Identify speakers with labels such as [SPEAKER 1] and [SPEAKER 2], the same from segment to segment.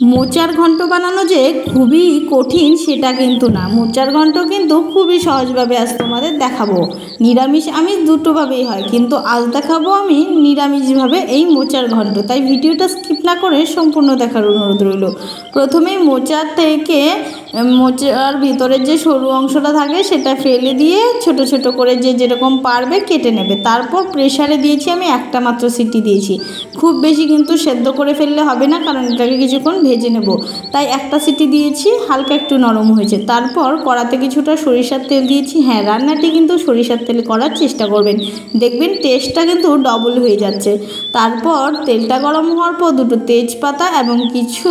[SPEAKER 1] মোচার ঘন্ট বানানো যে খুবই কঠিন, সেটা কিন্তু না। মোচার ঘন্ট কিন্তু খুবই সহজভাবে আজ তোমাদের দেখাবো। নিরামিষ আমিষ দুটোভাবেই হয়, কিন্তু আজ দেখাবো আমি নিরামিষভাবে এই মোচার ঘন্ট। তাই ভিডিওটা স্কিপ না করে সম্পূর্ণ দেখার অনুরোধ রইল। প্রথমেই মোচার থেকে মোচার ভিতরের যে সরু অংশটা থাকে, সেটা ফেলে দিয়ে ছোট ছোট করে যে যেরকম পারবে কেটে নেবে। তারপর প্রেশারে দিয়েছি আমি একটা মাত্র সিটি দিয়েছি। খুব বেশি কিন্তু সেদ্ধ করে ফেললে হবে না, কারণ এটাকে কিছুক্ষণ ভেজে নেব। তাই একটা সিটি দিয়েছি, হালকা একটু নরম হয়েছে। তারপর কড়াতে কিছুটা সরিষার তেল দিয়েছি। হ্যাঁ রান্নাটি কিন্তু সরিষার তেল করার চেষ্টা করবেন। দেখবেন টেস্টটা কিন্তু ডবল হয়ে যাচ্ছে। তারপর তেলটা গরম হওয়ার পর দুটো তেজপাতা এবং কিছু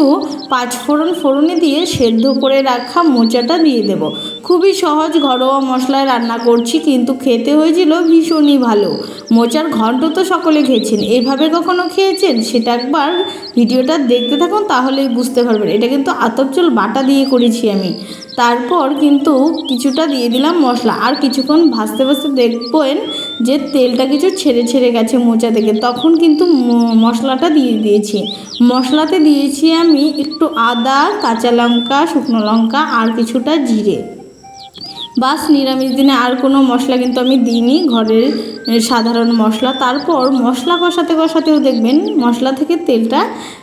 [SPEAKER 1] পাঁচফোড়ন ফোড়নে দিয়ে সেদ্ধ করে রাখা মোচাটা দিয়ে দেব। খুবই সহজ ঘরোয়া মশলায় রান্না করছি, কিন্তু খেতে হয়েছিল ভীষণই ভালো। মোচার ঘন্ট তো সকলে খেয়েছেন। এভাবে কখনো খেয়েছেন? সেটা একবার ভিডিওটা দেখতে থাকুন, তাহলেই বুঝতে পারবেন। এটা কিন্তু আতপ চাল বাটা দিয়ে করেছি আমি। তারপর কিন্তু কিছুটা দিয়ে দিলাম মশলা। আর কিছুক্ষণ ভাজতে ভাজতে দেখবেন যে তেলটা কিছু ছেড়ে ছেড়ে গেছে মোচা থেকে, তখন কিন্তু মশলাটা দিয়ে দিয়েছি। মশলাতে দিয়েছি আমি একটু আদা, কাঁচা লঙ্কা, শুকনো লঙ্কা আর কিছুটা জিরে। বাস, নিরামিষ দিনে আর কোনো মশলা কিন্তু আমি দিইনি। ঘরের সাধারণ মশলা। তারপর মশলা কষাতে কষাতেও দেখবেন মশলা থেকে তেলটা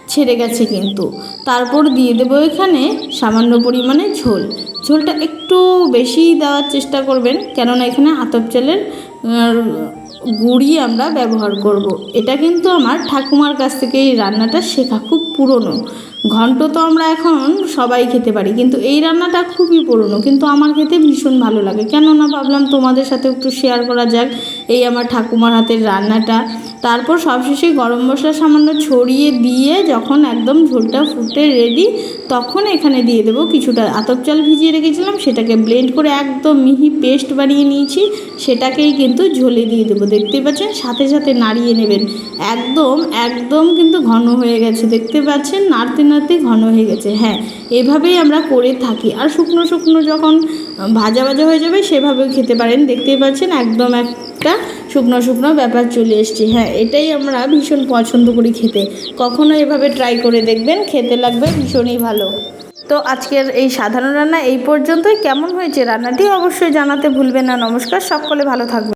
[SPEAKER 1] ছেড়ে গেছে কিন্তু। তারপর দিয়ে দেবো এখানে সামান্য পরিমাণে ঝোল। ঝোলটা একটু বেশি দেওয়ার চেষ্টা করবেন, কেননা এখানে আতপ চালের গুঁড়ি আমরা ব্যবহার করব। এটা কিন্তু আমার ঠাকুমার কাছ থেকে এই রান্নাটা শেখা খুব পুরনো। ঘন্ট তো আমরা এখন সবাই খেতে পারি, কিন্তু এই রান্নাটা খুবই পুরনো, কিন্তু আমার খেতে ভীষণ ভালো লাগে। কেননা ভাবলাম তোমাদের সাথে একটু শেয়ার করা যাক এই আমার ঠাকুমার হাতের রান্নাটা। তারপর সবশেষে গরম মশলা সামান্য ছড়িয়ে দিয়ে যখন একদম ঝোলটা ফুটে রেডি তখন এখানে দিয়ে দেবো কিছুটা আতপ চাল ভিজিয়ে রেখেছিলাম, সেটাকে ব্লেন্ড করে একদম মিহি পেস্ট বানিয়ে নিয়েছি, সেটাকেই কিন্তু ঝোলে দিয়ে দেবো। দেখতেই পাচ্ছেন? সাথে সাথে নাড়িয়ে নেবেন। একদম একদম কিন্তু ঘন হয়ে গেছে। দেখতে পাচ্ছেন? নাড়তে নাড়তে ঘন হয়ে গেছে। হ্যাঁ এভাবেই আমরা করে থাকি। আর শুকনো শুকনো যখন ভাজা ভাজা হয়ে যাবে, সেভাবেও খেতে পারেন। দেখতেই পাচ্ছেন? একদম একটা শুকনো শুকনো ব্যাপার চলে এসছে। হ্যাঁ এটাই আমরা ভীষণ পছন্দ করি খেতে। কখনো এভাবে ট্রাই করে দেখবেন, খেতে লাগবে ভীষণই ভালো। তো আজকের এই সাধারণ রান্না এই পর্যন্তই। কেমন হয়েছে রান্নাটি অবশ্যই জানাতে ভুলবেন না। নমস্কার, সকলে ভালো থাকবেন।